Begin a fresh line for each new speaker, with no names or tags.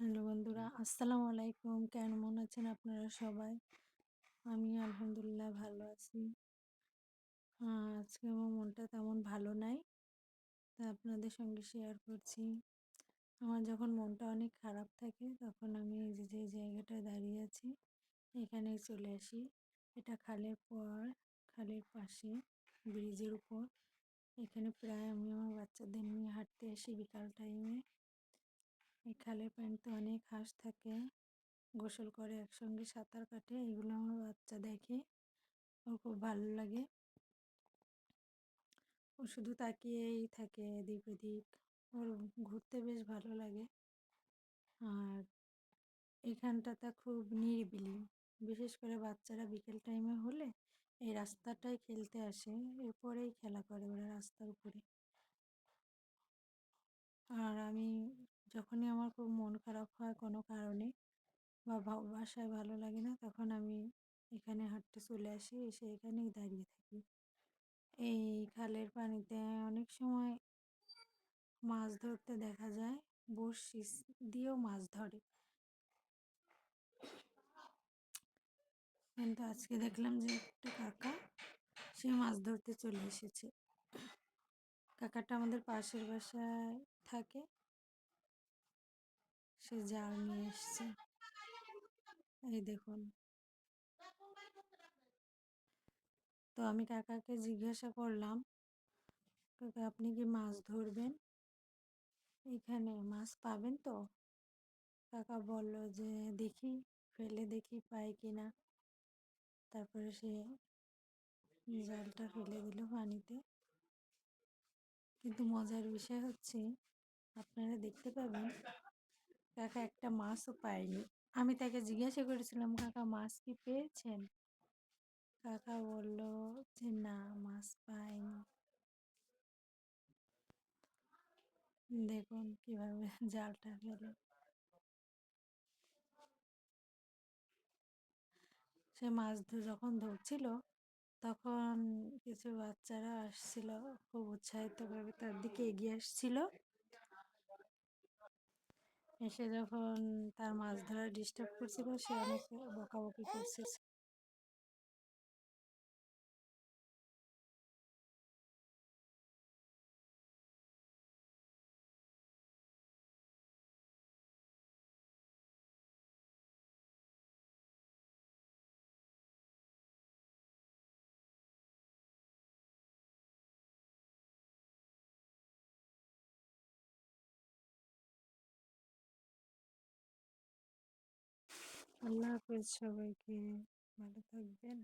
Hello বন্ধুরা আসসালামু আলাইকুম। কেমন আছেন আপনারা সবাই? আমি আলহামদুলিল্লাহ ভালো আছি। আজকে আমার মনটা তেমন ভালো নাই তা আপনাদের সঙ্গে শেয়ার করছি। আমার যখন মনটা অনেক খারাপ থাকে তখন আমি এই যে যে জায়গাটায় দাঁড়িয়ে আছি এখানেই চলে আসি। এটা খালের পর খালের পাশে ব্রিজের উপর। এখানে প্রায় আমি আমার বাচ্চাদের নিয়ে হাঁটতে আসি বিকাল টাইমে এই খালের পানিতে অনেক হাঁস থাকে। গোসল করে একসঙ্গে সাঁতার কাটে, এগুলো আমার বাচ্চা দেখে। ওর খুব ভালো লাগে। ও শুধু তাকিয়েই থাকে এদিক ওদিক। ওর ঘুরতে বেশ ভালো লাগে। আর এখানটাতে খুব নিরিবিলি। বিশেষ করে বাচ্চারা বিকেল টাইমে হলে এই রাস্তাটায় খেলতে আসে। এরপরেই খেলা করে ওরা রাস্তার উপরে। আর আমি যখনই আমার খুব মন খারাপ হয় কোনো কারণে বা বাসায় ভালো লাগে না, তখন আমি এখানে হাঁটতে চলে আসি, এসে এখানেই দাঁড়িয়ে থাকি। এই খালের পানিতে অনেক সময় মাছ ধরতে দেখা যায় বড়শি দিয়েও মাছ ধরে। কিন্তু আজকে দেখলাম যে একটা কাকা, সে মাছ ধরতে চলে এসেছে। কাকাটা আমাদের পাশের বাসায় থাকে। সে জাল নিয়ে এসছে। এই দেখুন। তো আমি কাকাকে জিজ্ঞাসা করলাম, কাকা, আপনি কি মাছ ধরবেন? এখানে মাছ পাবেন তো? কাকা বলল যে, দেখি, ফেলে দেখি পাই কিনা তারপরে সে জালটা ফেলে দিল পানিতে। কিন্তু মজার বিষয় হচ্ছে, আপনারা দেখতে পাবেন কাকা একটা মাছও পায়নি আমি তাকে জিজ্ঞাসা করেছিলাম, কাকা, মাছ কি পেয়েছেন? কাকা বলল যে, না, মাছ পাইনি। দেখুন কীভাবে জালটা ফেলে সে মাছ যখন ধরছিল, তখন কিছু বাচ্চারা আসছিল, খুব উৎসাহিতভাবে তার দিকে এগিয়ে আসছিল। এসে যখন তার মাছ ধরা ডিস্টার্ব করছিল সে অনেক বকাবকি করছিল আল্লাহ হাফেজ সবাইকে ভালো থাকবেন